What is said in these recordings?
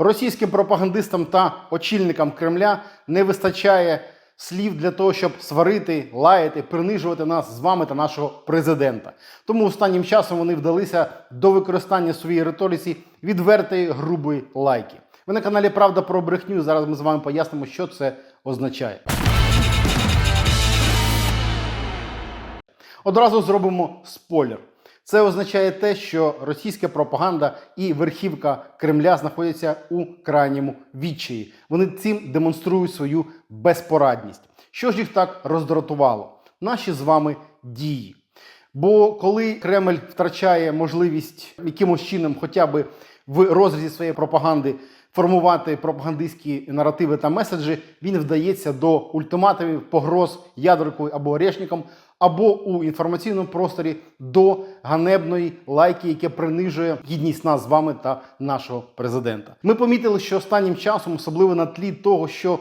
Російським пропагандистам та очільникам Кремля не вистачає слів для того, щоб сварити, лаяти, принижувати нас з вами та нашого президента. Тому останнім часом вони вдалися до використання в своїй риториці відвертої грубої лайки. Ви на каналі Правда про брехню. Зараз ми з вами пояснимо, що це означає. Одразу зробимо спойлер. Це означає те, що російська пропаганда і верхівка Кремля знаходяться у крайньому відчаї. Вони цим демонструють свою безпорадність. Що ж їх так роздратувало? Наші з вами дії. Бо коли Кремль втрачає можливість якимось чином, хоча б в розрізі своєї пропаганди, формувати пропагандистські наративи та меседжі, він вдається до ультиматумів, погроз ядеркою або орешником, або у інформаційному просторі до ганебної лайки, яке принижує гідність нас з вами та нашого президента. Ми помітили, що останнім часом, особливо на тлі того, що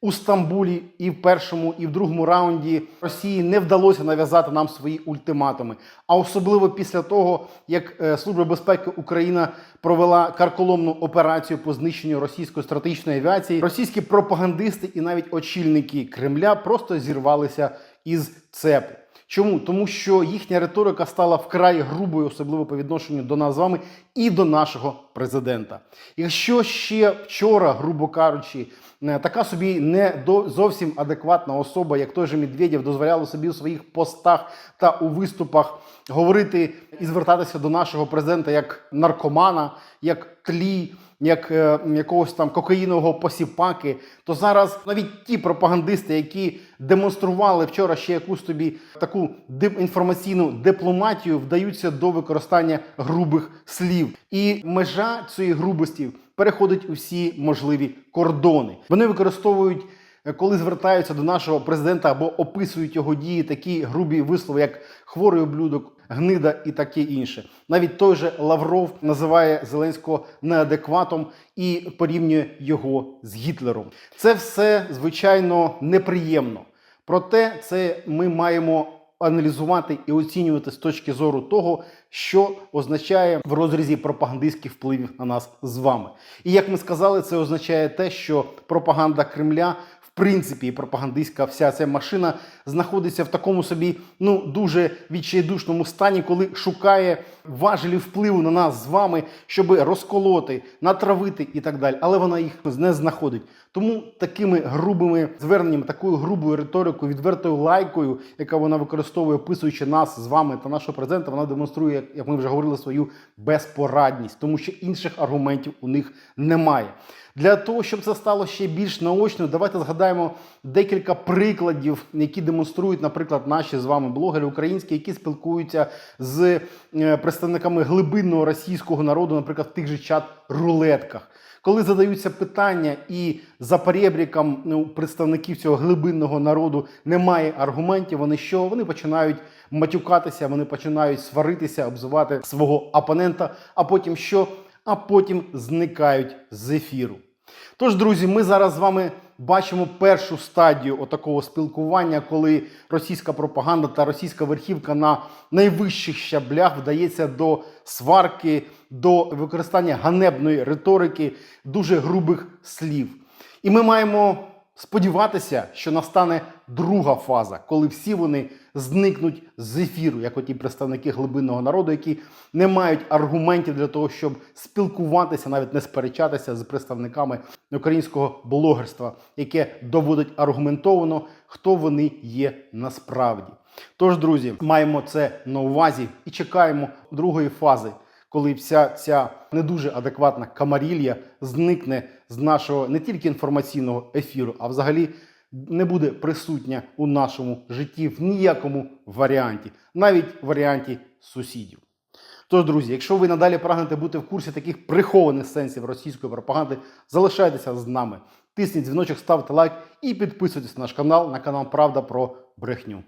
у Стамбулі і в першому, і в другому раунді Росії не вдалося нав'язати нам свої ультиматуми. А особливо після того, як е, Служба безпеки Україна провела карколомну операцію по знищенню російської стратегічної авіації, російські пропагандисти і навіть очільники Кремля просто зірвалися із цепу. Чому? Тому що їхня риторика стала вкрай грубою, особливо по відношенню до нас з вами і до нашого президента. Якщо ще вчора, грубо кажучи, е, така собі не до зовсім адекватна особа, як той же Медведєв, дозволяла собі у своїх постах та у виступах говорити і звертатися до нашого президента як наркомана, як тлі як е, якогось там кокаїнового посіпаки, то зараз навіть ті пропагандисти, які демонстрували вчора ще якусь тобі таку інформаційну дипломатію, вдаються до використання грубих слів. І межа цієї грубості переходить усі можливі кордони. Вони використовують. Коли звертаються до нашого президента або описують його дії, такі грубі вислови, як хворий облюдок, гнида і таке інше. Навіть той же Лавров називає Зеленського неадекватом і порівнює його з Гітлером. Це все звичайно неприємно. Проте це ми маємо аналізувати і оцінювати з точки зору того, що означає в розрізі пропагандистських впливів на нас з вами. І як ми сказали, це означає те, що пропаганда Кремля. Принципі, і пропагандистська вся ця машина знаходиться в такому собі ну дуже відчайдушному стані, коли шукає важелі впливу на нас з вами, щоб розколоти, натравити і так далі. Але вона їх не знаходить. Тому такими грубими зверненнями, такою грубою риторикою, відвертою лайкою, яка вона використовує, описуючи нас з вами та нашого президента, вона демонструє, як ми вже говорили, свою безпорадність, тому що інших аргументів у них немає. Для того, щоб це стало ще більш наочно, давайте згадаємо декілька прикладів, які демонструють, наприклад, наші з вами блогери українські, які спілкуються з е, представниками глибинного російського народу, наприклад, в тих же чат-рулетках. Коли задаються питання, і за перебріком ну, представників цього глибинного народу немає аргументів, вони що? Вони починають матюкатися, вони починають сваритися, обзивати свого опонента, а потім що? А потім зникають з ефіру. Тож, друзі, ми зараз з вами бачимо першу стадію отакого спілкування, коли російська пропаганда та російська верхівка на найвищих щаблях вдається до сварки, до використання ганебної риторики, дуже грубих слів. І ми маємо сподіватися, що настане друга фаза, коли всі вони зникнуть з ефіру, як оті представники глибинного народу, які не мають аргументів для того, щоб спілкуватися, навіть не сперечатися з представниками українського блогерства, яке доводить аргументовано, хто вони є насправді. Тож, друзі, маємо це на увазі і чекаємо другої фази коли вся ця не дуже адекватна камарілья зникне з нашого не тільки інформаційного ефіру, а взагалі не буде присутня у нашому житті в ніякому варіанті, навіть в варіанті сусідів. Тож, друзі, якщо ви надалі прагнете бути в курсі таких прихованих сенсів російської пропаганди, залишайтеся з нами. Тисніть дзвіночок, ставте лайк і підписуйтесь на наш канал, на канал Правда про брехню.